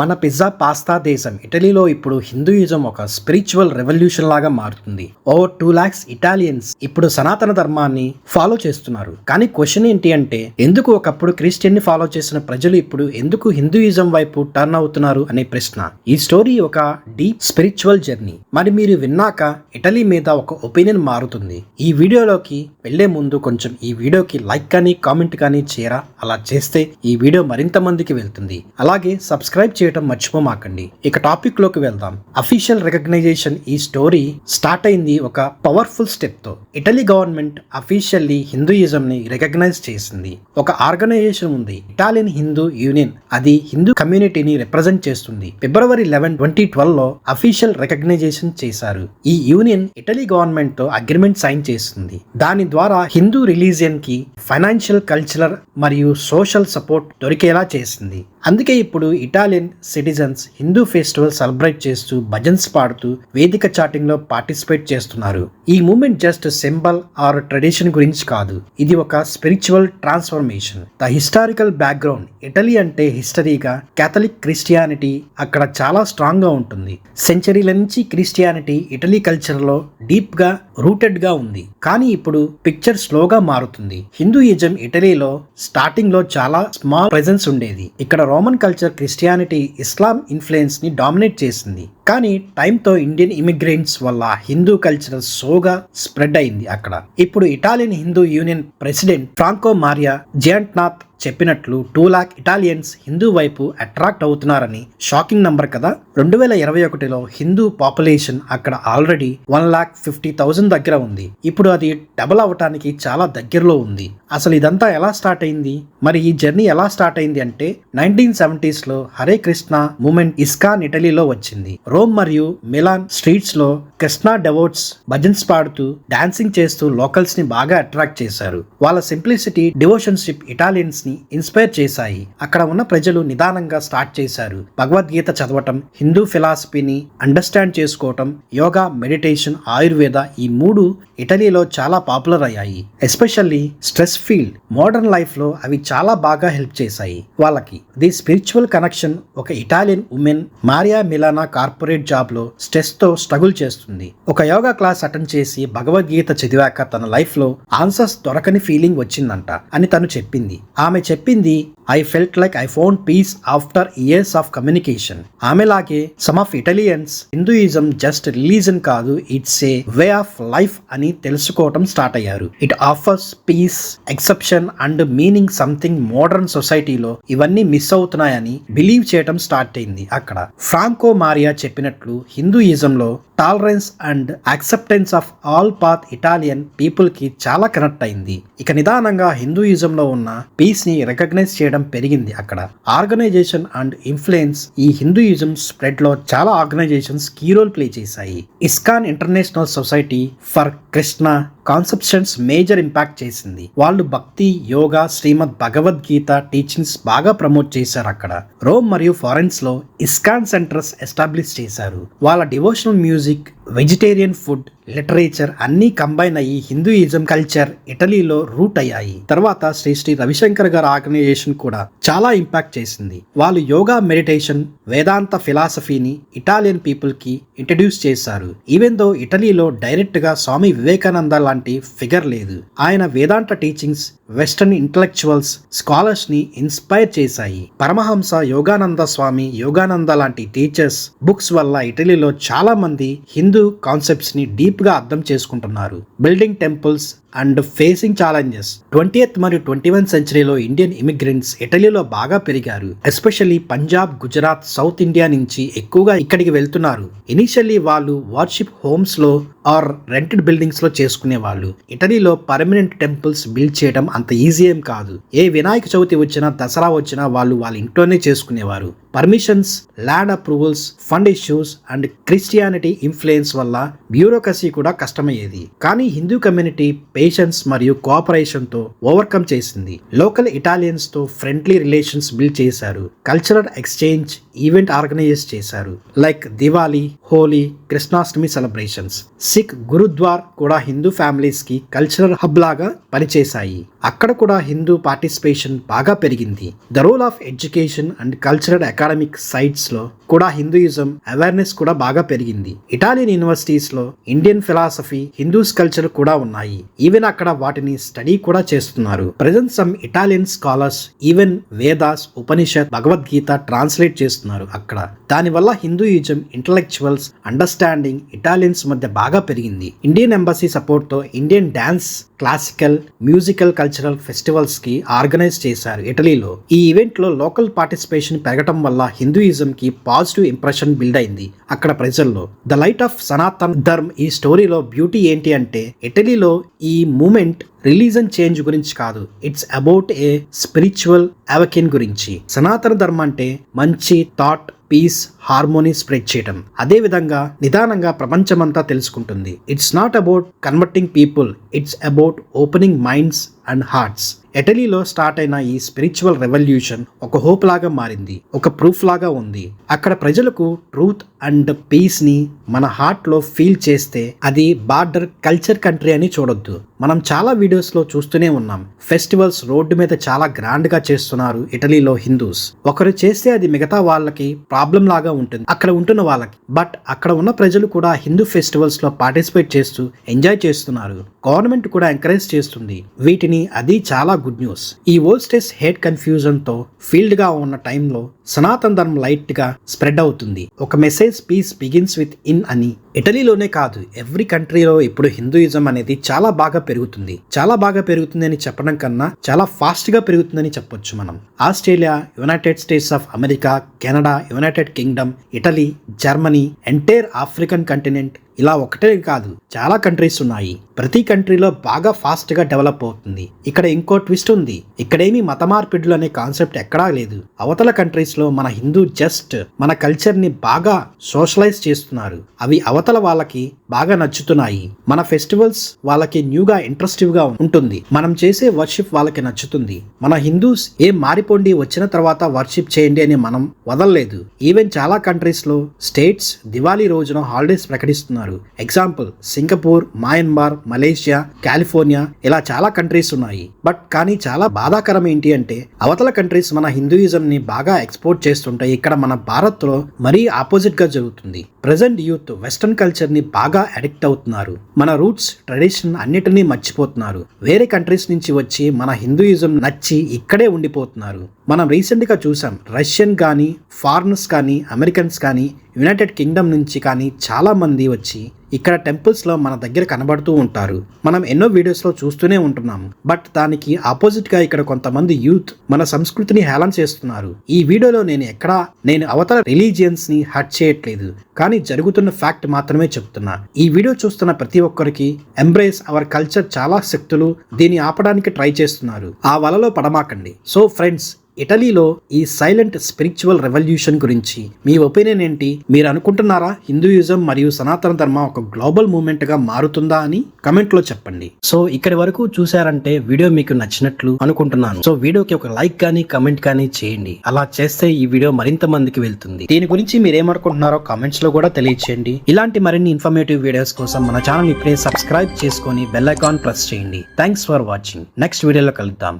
మన pizza pasta దేశం ఇటలీలో ఇప్పుడు హిందూయిజం ఒక స్పిరిచువల్ రెవల్యూషన్ లాగా మారుతుంది. ఓవర్ టూ లాక్స్ ఇటాలియన్స్ ఇప్పుడు సనాతన ధర్మాన్ని ఫాలో చేస్తున్నారు. కానీ క్వశ్చన్ ఏంటి అంటే ఎందుకు ఒకప్పుడు క్రిస్టియన్ని ఫాలో చేసిన ప్రజలు ఇప్పుడు ఎందుకు హిందూయిజం వైపు టర్న్ అవుతున్నారు అనే ప్రశ్న. ఈ స్టోరీ ఒక డీప్ స్పిరిచువల్ జర్నీ. మరి మీరు విన్నాక ఇటలీ మీద ఒక ఒపీనియన్ మారుతుంది. ఈ వీడియోలోకి వెళ్ళే ముందు కొంచెం ఈ వీడియోకి లైక్ కానీ కామెంట్ కానీ చేయరా? అలా చేస్తే ఈ వీడియో మరింత మందికి వెళ్తుంది. అలాగే సబ్స్క్రైబ్ చేయడం మర్చిపోమాకండి. ఇక టాపిక్లోకి వెళ్దాం. అఫీషియల్ రికగ్నైజేషన్ ఈ స్టోరీ స్టార్ట్ అయింది ఒక పవర్ఫుల్ స్టెప్తో. ఇటలీ గవర్నమెంట్ అఫీషియల్లీ హిందూయిజం ని రికగ్నైజ్ చేసింది. ఒక ఆర్గనైజేషన్ ఉంది. ఇటాలియన్ హిందూ యూనియన్ అది హిందూ కమ్యూనిటీని రిప్రజెంట్ చేస్తుంది. ఫిబ్రవరి లెవెన్ ట్వంటీ ట్వెల్వ్లో అఫీషియల్ రికగ్నైజేషన్ చేశారు. ఈ యూనియన్ ఇటలీ గవర్నమెంట్తో అగ్రిమెంట్ సైన్ చేస్తుంది దాని ద్వారా హిందూ రిలీజియన్కి ఫైనాన్షియల్ కల్చరల్ మరియు సోషల్ సపోర్ట్ దొరికేలా చేసింది. అందుకే ఇప్పుడు Italian citizens Hindu festival celebrate చేస్తూ భజన్స్ పాడుతూ వేదిక చాటింగ్లో పార్టిసిపేట్ చేస్తున్నారు. ఈ moment just symbol or tradition గురించి కాదు. ఇది ఒక spiritual transformation. The historical background Italy అంటే హిస్టరీగా క్యాథలిక్ క్రిస్టియానిటీ అక్కడ చాలా స్ట్రాంగ్గా ఉంటుంది. సెంచరీల నుంచి క్రిస్టియానిటీ ఇటలీ కల్చర్లో డీప్గా డీప్గా ఉంది. కానీ ఇప్పుడు పిక్చర్ స్లోగా మారుతుంది. హిందూయిజం ఇటలీలో స్టార్టింగ్లో చాలా స్మాల్ ప్రెజెన్స్ ఉండేది. ఇక్కడ రోమన్ కల్చర్ క్రిస్టియానిటీ ఇస్లాం ఇన్ఫ్లుయెన్స్ని డామినేట్ చేసింది. కానీ టైంతో ఇండియన్ ఇమిగ్రెంట్స్ వల్ల హిందూ కల్చర్ సోగా స్ప్రెడ్ అయింది అక్కడ. ఇప్పుడు Italian Hindu union president Franco Maria జియాంట్నాథ్ చెప్పినట్లు టూ లాక్ ఇటాలియన్స్ హిందూ వైపు అట్రాక్ట్ అవుతున్నారని షాకింగ్ నంబర్ కదా. రెండు వేల ఇరవై ఒకటిలో హిందూ పాపులేషన్ అక్కడ already one lakh fifty thousand దగ్గర ఉంది. ఇప్పుడు అది డబుల్ అవ్వటానికి చాలా దగ్గరలో ఉంది. అసలు ఇదంతా ఎలా స్టార్ట్ అయింది? మరి ఈ జర్నీ ఎలా స్టార్ట్ అయింది అంటే నైన్టీన్ సెవెంటీస్లో హరే కృష్ణ మూమెంట్ ఇస్కాన్ ఇటలీలో వచ్చింది. రోమ్ మరియు మిలాన్ స్ట్రీట్స్లో కృష్ణ డెవోట్స్ భజన్స్ పాడుతూ డాన్సింగ్ చేస్తూ లోకల్స్ని బాగా అట్రాక్ట్ చేశారు. వాళ్ళ సింప్లిసిటీ డివోషన్షిప్ ఇటాలియన్స్ని ఇన్స్పైర్ చేశాయి. అక్కడ ఉన్న ప్రజలు నిదానంగా స్టార్ట్ చేశారు. భగవద్గీత చదవటం హిందూ ఫిలాసఫీని అండర్స్టాండ్ చేసుకోవటం యోగా మెడిటేషన్ ఆయుర్వేద ఈ మూడు ఇటలీలో చాలా పాపులర్ అయ్యాయి. ఎస్పెషల్లీ స్ట్రెస్ ఫీల్డ్ మోడర్న్ లైఫ్లో అవి చాలా బాగా హెల్ప్ చేశాయి వాళ్ళకి. ది స్పిరిచువల్ కనెక్షన్ ఒక Italian woman Maria Milana corporate జాబ్లో స్ట్రెస్తో స్ట్రగుల్ చేస్తుంది. ఒక యోగా క్లాస్ అటెండ్ చేసి భగవద్గీత చదివాక తన లైఫ్లో ఆన్సర్స్ దొరకని ఫీలింగ్ వచ్చిందంట అని తను చెప్పింది. ఆమె ఆమె చెప్పింది I felt like I found peace after years of communication ఆమెలాగే some of Italians Hinduism just religion కాదు it's a way of life అని తెలుసుకోవటం స్టార్ట్ అయ్యారు. It offers peace exception and meaning something modern సొసైటీలో ఇవన్నీ మిస్ అవుతున్నాయని believe చేయటం start అయింది అక్కడ. ఫ్రాంకో మారియా చెప్పినట్లు హిందూయిజంలో tolerance and acceptance of all path Italian పీపుల్కి చాలా కనెక్ట్ అయింది. ఇక నిదానంగా హిందూయిజంలో ఉన్న పీస్ని రికగ్నైజ్ చేయడం పెరిగింది అక్కడ. ఆర్గనైజేషన్ అండ్ ఇన్ఫ్లుయెన్స్ ఈ హిందూయిజం స్ప్రెడ్లో చాలా ఆర్గనైజేషన్స్ కీ రోల్ ప్లే చేశాయి. ISKCON international society for Krishna consciousness major impact చేసింది. వాళ్ళు భక్తి యోగా శ్రీమద్ భగవద్గీత టీచింగ్స్ బాగా ప్రమోట్ చేశారు అక్కడ. రోమ్ మరియు ఫారెన్స్లో ఇస్కాన్ సెంటర్స్ ఎస్టాబ్లిష్ చేశారు. వాళ్ళ devotional music vegetarian food literature అన్నీ కంబైన్ అయ్యి హిందూయిజం కల్చర్ ఇటలీలో రూట్ అయ్యాయి. తర్వాత శ్రీ శ్రీ రవిశంకర్ గారి ఆర్గనైజేషన్ కూడా చాలా ఇంపాక్ట్ చేసింది. వాళ్ళు యోగా మెడిటేషన్ వేదాంత ఫిలాసఫీని ఇటాలియన్ పీపుల్కి ఇంట్రడ్యూస్ చేశారు. ఈవెన్ దో ఇటలీలో డైరెక్ట్గా స్వామి వివేకానంద లాంటి ఫిగర్ లేదు. ఆయన వేదాంత టీచింగ్స్ వెస్టర్న్ ఇంటలెక్చువల్స్ స్కాలర్స్ని ఇన్స్పైర్ చేశాయి. పరమహంస యోగానంద స్వామి యోగానంద లాంటి టీచర్స్ బుక్స్ వల్ల ఇటలీలో చాలా మంది హిందూ కాన్సెప్ట్స్ని డీప్గా అర్థం చేసుకుంటున్నారు. Building temples and facing challenges. Twentieth మరియు ట్వంటీ వన్ సెంచరీలో ఇండియన్ ఇమిగ్రెంట్స్ ఇటలీలో బాగా పెరిగారు. Especially Punjab Gujarat south India నుంచి ఎక్కువగా ఇక్కడికి వెళ్తున్నారు. ఇనిషియల్లీ వాళ్ళు వార్షిప్ హోమ్స్లో ఆర్ రెంటెడ్ బిల్డింగ్స్లో చేసుకునే వాళ్ళు ఇటలీలో పర్మనెంట్ టెంపుల్స్ బిల్డ్ చేయడం అంత ఈజీ ఏం కాదు. ఏ వినాయక చవితి వచ్చినా దసరా వచ్చినా వాళ్ళు వాళ్ళ ఇంట్లోనే చేసుకునేవారు. Permissions land approvals fund issues and Christianity influence వల్ల బ్యూరోక్రసీ కూడా కష్టమయ్యేది. కానీ హిందూ కమ్యూనిటీ పేషెన్స్ మరియు కోఆపరేషన్తో ఓవర్కమ్ చేసింది. లోకల్ ఇటాలియన్స్తో ఫ్రెండ్లీ రిలేషన్స్ బిల్డ్ చేశారు. కల్చరల్ ఎక్స్చేంజ్ ఈవెంట్ ఆర్గనైజ్ చేశారు. Like Diwali Holi Krishnashtami celebrations. Sick gurdwara కూడా హిందూ ఫ్యామిలీస్కి కల్చరల్ హబ్ లాగా పనిచేశాయి. అక్కడ కూడా హిందూ పార్టిసిపేషన్ బాగా పెరిగింది. The role of education and cultural academic సైట్స్లో కూడా హిందూయిజం అవేర్నెస్ కూడా బాగా పెరిగింది. ఇటాలియన్ యూనివర్సిటీస్లో ఇండియన్ ఫిలాసఫీ హిందూస్ కల్చర్ కూడా ఉన్నాయి. ఈవెన్ అక్కడ వాటిని స్టడీ కూడా చేస్తున్నారు. Present some Italian scholars even Vedas Upanishad Bhagavad Gita translate చేస్తున్నారు అక్కడ. దానివల్ల హిందూయిజం ఇంటలెక్చువల్స్ అండర్స్టాండింగ్ ఇటాలియన్స్ మధ్య బాగా పెరిగింది. ఇండియన్ ఎంబసీ సపోర్ట్తో Indian dance classical musical cultural ఫెస్టివల్స్కి organize చేశారు ఇటలీలో ఈ ఈవెంట్లో లోకల్ పార్టిసిపేషన్ పెరగటం వల్ల హిందూయిజం కి పాజిటివ్ ఇంప్రెషన్ బిల్డ్ అయింది. అక్కడ ప్రజల్లో the light of Sanatan Dharm ఈ స్టోరీలో బ్యూటీ ఏంటి అంటే ఇటలీలో ఈ మూమెంట్ రిలీజన్ చేంజ్ గురించి కాదు. It's about a spiritual awaken గురించి. సనాతన ధర్మం అంటే మంచి థాట్ పీస్ హార్మోనీ స్ప్రెడ్ చేయటం. అదే విధంగా నిదానంగా ప్రపంచమంతా తెలుసుకుంటుంది. It's not about converting people. It's about opening minds and hearts. ఇటలీలో స్టార్ట్ అయిన ఈ స్పిరిచువల్ రెవల్యూషన్ ఒక హోప్ లాగా మారింది ఒక ప్రూఫ్ లాగా ఉంది. అక్కడ ప్రజలకు ట్రూత్ అండ్ పీస్ని మన హార్ట్లో ఫీల్ చేస్తే అది బార్డర్ కల్చర్ కంట్రీ అని చూడొద్దు. మనం చాలా వీడియోస్లో చూస్తూనే ఉన్నాం. ఫెస్టివల్స్ రోడ్డు మీద చాలా గ్రాండ్గా చేస్తున్నారు ఇటలీలో హిందూస్. ఒకరు చేస్తే అది మిగతా వాళ్ళకి ప్రాబ్లం లాగా ఉంటుంది అక్కడ ఉంటున్న వాళ్ళకి. బట్ అక్కడ ఉన్న ప్రజలు కూడా హిందూ ఫెస్టివల్స్లో పార్టిసిపేట్ చేస్తూ ఎంజాయ్ చేస్తున్నారు. గవర్నమెంట్ కూడా ఎంకరేజ్ చేస్తుంది. వీటిని అది చాలా గుడ్ న్యూస్. ఈ ఓల్డ్ హెడ్ కన్ఫ్యూజన్తో కన్ఫ్యూజన్తో ఫీల్డ్గా ఉన్న టైంలో సనాతన ధర్మం లైట్గా స్ప్రెడ్ అవుతుంది. ఒక message peace begins with in అని ఇటలీలోనే కాదు ఎవ్రీ కంట్రీలో ఇప్పుడు హిందూయిజం అనేది చాలా బాగా పెరుగుతుంది. చాలా బాగా పెరుగుతుంది అని చెప్పడం కన్నా చాలా ఫాస్ట్గా పెరుగుతుందని చెప్పొచ్చు మనం. Australia United States of America Canada United Kingdom Italy Germany entire African continent ఇలా ఒకటే కాదు చాలా కంట్రీస్ ఉన్నాయి. ప్రతి కంట్రీలో బాగా ఫాస్ట్గా డెవలప్ అవుతుంది. ఇక్కడ ఇంకో ట్విస్ట్ ఉంది. ఇక్కడేమి మత మార్పిడులు అనే కాన్సెప్ట్ ఎక్కడా లేదు. అవతల కంట్రీస్లో మన హిందూ జస్ట్ మన కల్చర్ని బాగా సోషలైజ్ చేస్తున్నారు. అవి అవతల వాళ్ళకి బాగా నచ్చుతున్నాయి. మన ఫెస్టివల్స్ వాళ్ళకి న్యూగా ఇంట్రెస్టివ్గా ఉంటుంది. మనం చేసే వర్షిప్ వాళ్ళకి నచ్చుతుంది. మన హిందూస్ ఏం మారిపోండి వచ్చిన తర్వాత వర్షిప్ చేయండి అని మనం వదలలేదు. ఈవెన్ చాలా కంట్రీస్లో స్టేట్స్ దివాళీ రోజున హాలిడేస్ ప్రకటిస్తున్నారు. Example Singapore Myanmar Malaysia California ఇలా చాలా కంట్రీస్ ఉన్నాయి. బట్ కానీ చాలా బాధాకరం ఏంటి అంటే అవతల కంట్రీస్ మన హిందూయిజం ని బాగా ఎక్స్పోర్ట్ చేస్తుంటాయి ఇక్కడ మన భారత్లో మరీ ఆపోజిట్గా జరుగుతుంది. ప్రజెంట్ యూత్ వెస్టర్న్ కల్చర్ని బాగా అడిక్ట్ అవుతున్నారు. మన రూట్స్ ట్రెడిషన్ అన్నిటినీ మర్చిపోతున్నారు. వేరే కంట్రీస్ నుంచి వచ్చి మన హిందూయిజం నచ్చి ఇక్కడే ఉండిపోతున్నారు. మనం రీసెంట్గా చూసాం రష్యన్ కానీ ఫారినర్స్ కానీ అమెరికన్స్ కానీ యునైటెడ్ కింగ్డమ్ నుంచి కానీ చాలామంది వచ్చి ఇక్కడ టెంపుల్స్లో మన దగ్గర కనబడుతూ ఉంటారు. మనం ఎన్నో వీడియోస్లో చూస్తూనే ఉంటున్నాం. బట్ దానికి ఆపోజిట్గా ఇక్కడ కొంతమంది యూత్ మన సంస్కృతిని హేళన చేస్తున్నారు. ఈ వీడియోలో నేను ఎక్కడా నేను అవతల రిలీజియన్స్ని హర్ట్ చేయట్లేదు. కానీ జరుగుతున్న ఫ్యాక్ట్ మాత్రమే చెప్తున్నా. ఈ వీడియో చూస్తున్న ప్రతి ఒక్కరికి ఎంబ్రేస్ అవర్ కల్చర్ చాలా శక్తులు. దీన్ని ఆపడానికి ట్రై చేస్తున్నారు. ఆ వలలో పడమాకండి. సో ఫ్రెండ్స్ ఇటలీలో ఈ సైలెంట్ స్పిరిచువల్ రెవల్యూషన్ గురించి మీ ఒపీనియన్ ఏంటి? మీరు అనుకుంటున్నారా హిందూయిజం మరియు సనాతన ధర్మ ఒక గ్లోబల్ మూమెంట్గా మారుతుందా అని కమెంట్లో చెప్పండి. సో ఇక్కడి వరకు చూసారంటే వీడియో మీకు నచ్చినట్లు అనుకుంటున్నాను. సో వీడియోకి ఒక లైక్ కానీ కమెంట్ కానీ చేయండి. అలా చేస్తే ఈ వీడియో మరింత మందికి వెళ్తుంది. దీని గురించి మీరు ఏమనుకుంటున్నారో కామెంట్స్లో కూడా తెలియచేయండి. ఇలాంటి మరిన్ని ఇన్ఫర్మేటివ్ వీడియోస్ కోసం మన ఛానల్ ఇప్పుడే సబ్స్క్రైబ్ చేసుకొని బెల్ ఐకాన్ ప్రెస్ చేయండి. Thanks for watching. నెక్స్ట్ వీడియోలో కలుద్దాం.